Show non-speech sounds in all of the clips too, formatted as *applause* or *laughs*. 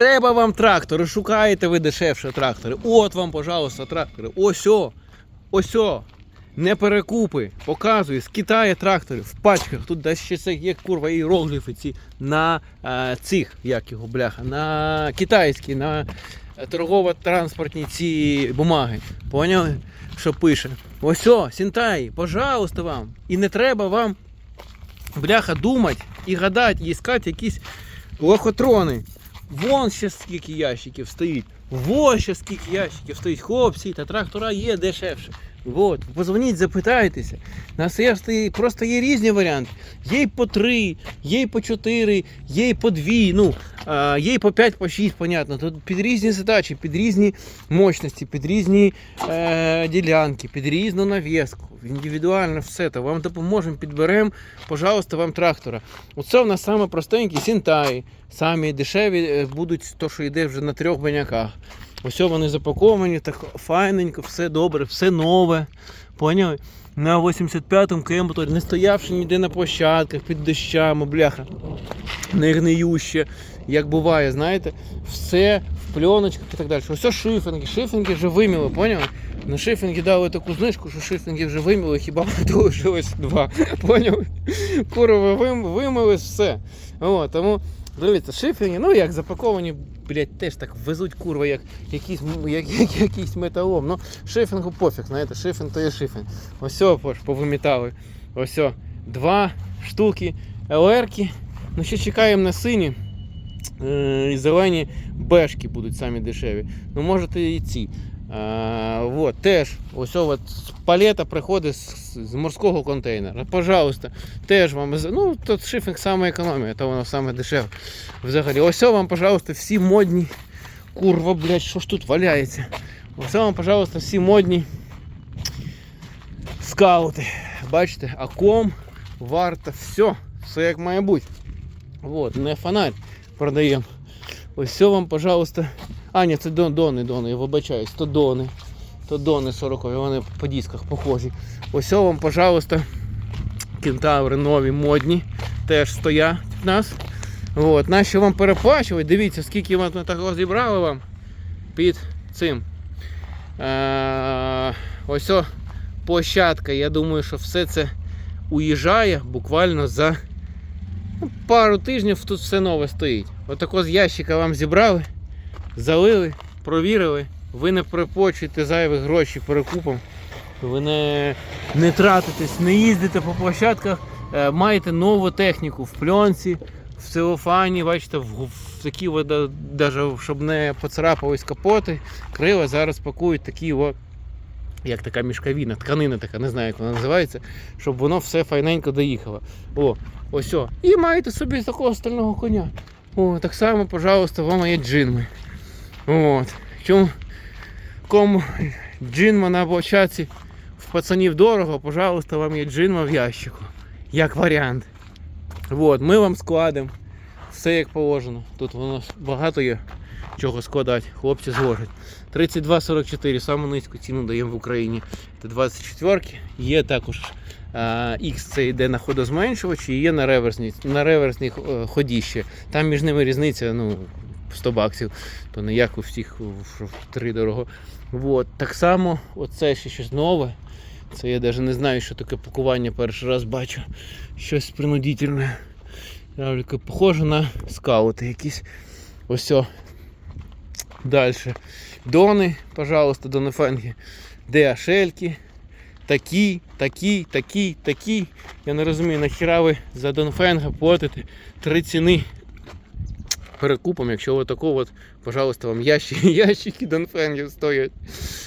Треба вам трактори, шукаєте ви дешевше трактори. От вам, пожалуйста, трактори. Ось о, ось о. Не перекупи. Показую, з Китаю трактори в пачках. Тут десь ще це є курва іерогліфи ці на е, цих, як його бляха, на китайські, на торгово-транспортні ці бумаги. Поняли? Що пише? Ось о, Сінтай, пожалуйста вам. І не треба вам бляха думати і гадати, і іскати якісь лохотрони. Вон ще скільки ящиків стоїть. Вон ще скільки ящиків стоїть. Хлопці, та трактора є дешевше. От, позвоніть, запитайтеся. На серці просто є різні варіанти. Є й по три, є й по чотири, є й по дві, ну, є й по п'ять, по шість, понятно. Тут під різні задачі, під різні мощності, під різні е, ділянки, під різну нав'язку. Індивідуально все. То вам допоможемо, підберемо, пожалуйста, вам трактора. Оце в нас саме простенькі сінтаї. Самі дешеві е, будуть то, що йде вже на трьох баняках. Ось вони запаковані, так файненько, все добре, все нове. Поняли? На 85-му кемботорі, не стоявши ніде на площадках під дощами, бляха. Не гниюще, як буває, знаєте, все в пленочках і так далі. Ось шифінги, шифінги вже виміли, поняли? На шифінги дали таку знижку, що шифінги вже виміли, хіба *laughs* лишилось два. Поняли? Курва вим, вимили все. О, тому дивіться, шифінги, ну як запаковані, блядь, теж так везуть курва, як якийсь, як, як, якийсь металом. Ну, шифінгу пофіг, знаєте, шифінг то є шифінг. Ось повимітали. Ось два штуки ЛРки. Ну ще чекаємо на сині. Е, і зелені бешки будуть самі дешеві. Ну, можете і ці. А, вот, теж, ось от, з палета приходить з, з морського контейнера. Пожалуйста, теж вам. Ну, тут шифінг саме економія, то воно саме дешеве. Взагалі, ось вам, пожалуйста, всі модні. Курва, блядь, що ж тут валяється? Ось вам, пожалуйста, всі модні скаути. Бачите, аком, варта, все, все як має бути. Вот, не фонарь продаємо. Ось вам, пожалуйста. А, ні, це дони, дони, я вибачаюсь, то дони. То дони 40, вони по дисках похожі. Ось вам, пожалуйста, кентаври нові, модні, теж стоять в нас. От, наші вам переплачувати. Дивіться, скільки вам такого зібрали вам під цим. Е, ось о, площадка. Я думаю, що все це уїжджає буквально за ну, пару тижнів тут все нове стоїть. Отако з ящика вам зібрали, залили, провірили. Ви не припочуєте зайві гроші перекупом. Ви не, не тратитесь, не їздите по площадках, е, маєте нову техніку в пленці, в целофані, бачите, в, в такі, от, да- даже, щоб не поцарапались капоти, крила зараз пакують такі, от, як така мішковина, тканина така, не знаю, як вона називається, щоб воно все файненько доїхало. О, ось о. І маєте собі такого стального коня. О, так само, пожалуйста, вам є джинми. От. Чому кому джинма на площадці в пацанів дорого, пожалуйста, вам є джинма в ящику. Як варіант. От, ми вам складемо все як положено. Тут воно багато є чого складати. Хлопці зложать. 32,44, саму низьку ціну даємо в Україні. Це 24 Є також X це йде на ходозменшувачі, і є на реверсній, на реверсній е, ході ще. Там між ними різниця ну, 100 баксів, то не як у всіх три дорого. От. Так само, оце ще щось нове. Це я навіть не знаю, що таке пакування перший раз бачу. Щось принудительне. Равліки похоже на скаути якісь. Ось. Далі. Дони, пожалуйста, донефенги. DHL-ки. Такі, такі, такі, такі. Я не розумію, нахіра ви за Донфенга платите три ціни перекупом, якщо ви такого, от, пожалуйста, вам ящики, *laughs* ящики Донфенгів стоять.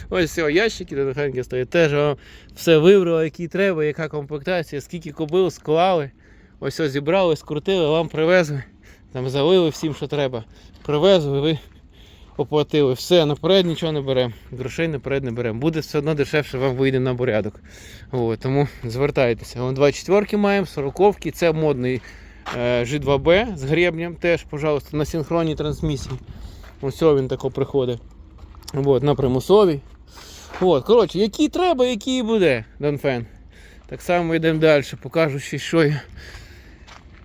Ось все, ящики Донфенгів стоять. Теж вам все вибрали, які треба, яка комплектація, скільки кобил склали. Ось все зібрали, скрутили, вам привезли. Там залили всім, що треба. Привезли, ви оплатили. Все, наперед нічого не беремо. Грошей наперед не беремо. Буде все одно дешевше, вам вийде на порядок. От, тому звертайтеся. Вон 24 маємо, 40 це модний G2B з гребнем теж, пожалуйста, на синхронній трансмісії. Ось він тако приходить. От, на примусовій. От, коротше, які треба, які і буде, Донфен. Так само йдемо далі, покажу ще, що є.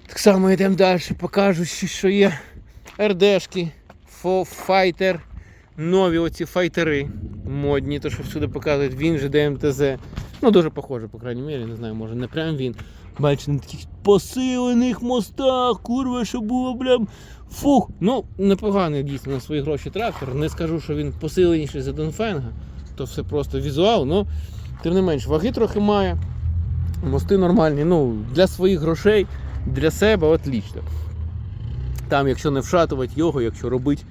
Так само йдемо далі, покажу ще, що є РДшки файтер. Нові оці файтери модні, то що всюди показують, він же ДМТЗ. Ну, дуже похоже, по крайній мірі, не знаю, може не прям він. Бачите, на таких посилених мостах, курва, що було, блям. Фух. Ну, непоганий дійсно на свої гроші трактор. Не скажу, що він посиленіший за Донфенга. То все просто візуал, ну, тим не менш, ваги трохи має. Мости нормальні, ну, для своїх грошей, для себе отлично. Там, якщо не вшатувати його, якщо робити,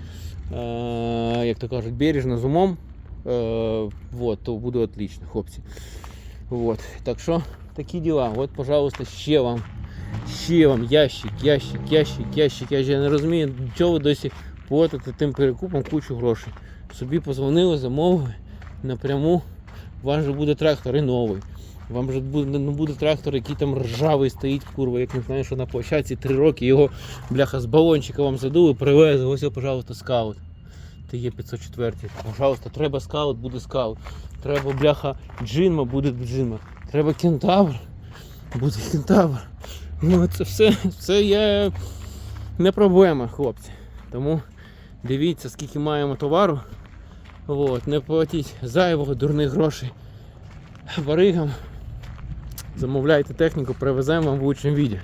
е, як то кажуть, бережно з умом, е, вот, то буде отлично, хлопці. Вот. Так що такі діла. От, пожалуйста, ще вам. Ще вам ящик, ящик, ящик, ящик. Я я не розумію, чого ви досі платите тим перекупом кучу грошей. Собі позвонили, замовили напряму. Вам же буде трактор і новий. Вам же буде, не буде трактор, який там ржавий стоїть, курва, як не знаю, що на площадці три роки його бляха з балончика вам задули, привезли, ось, пожалуйста, скаут. Ти є 504. Пожалуйста, треба скаут, буде скаут. Треба бляха джинма, буде джинма. Треба кентавр, буде кентавр. Ну, це все, це є не проблема, хлопці. Тому дивіться, скільки маємо товару. От, не платіть зайвого дурних грошей баригам. Замовляйте техніку, привеземо вам в лучшому віді.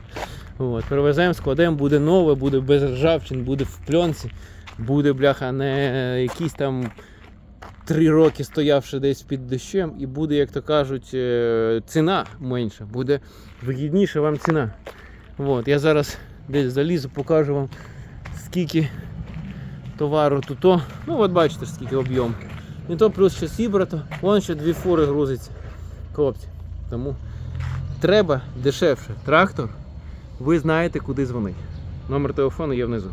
Привеземо, складемо, буде нове, буде без ржавчин, буде в пленці, буде бляха не якісь там три роки стоявши десь під дощем, і буде, як то кажуть, е, ціна менша, буде вигідніша вам ціна. От, я зараз десь залізу, покажу вам, скільки товару тут. Ну от бачите, скільки об'єм. І то плюс ще сібрато, вон ще дві фури грузиться. Хлопці. Тому треба дешевше. Трактор, ви знаєте, куди дзвонити. Номер телефону є внизу.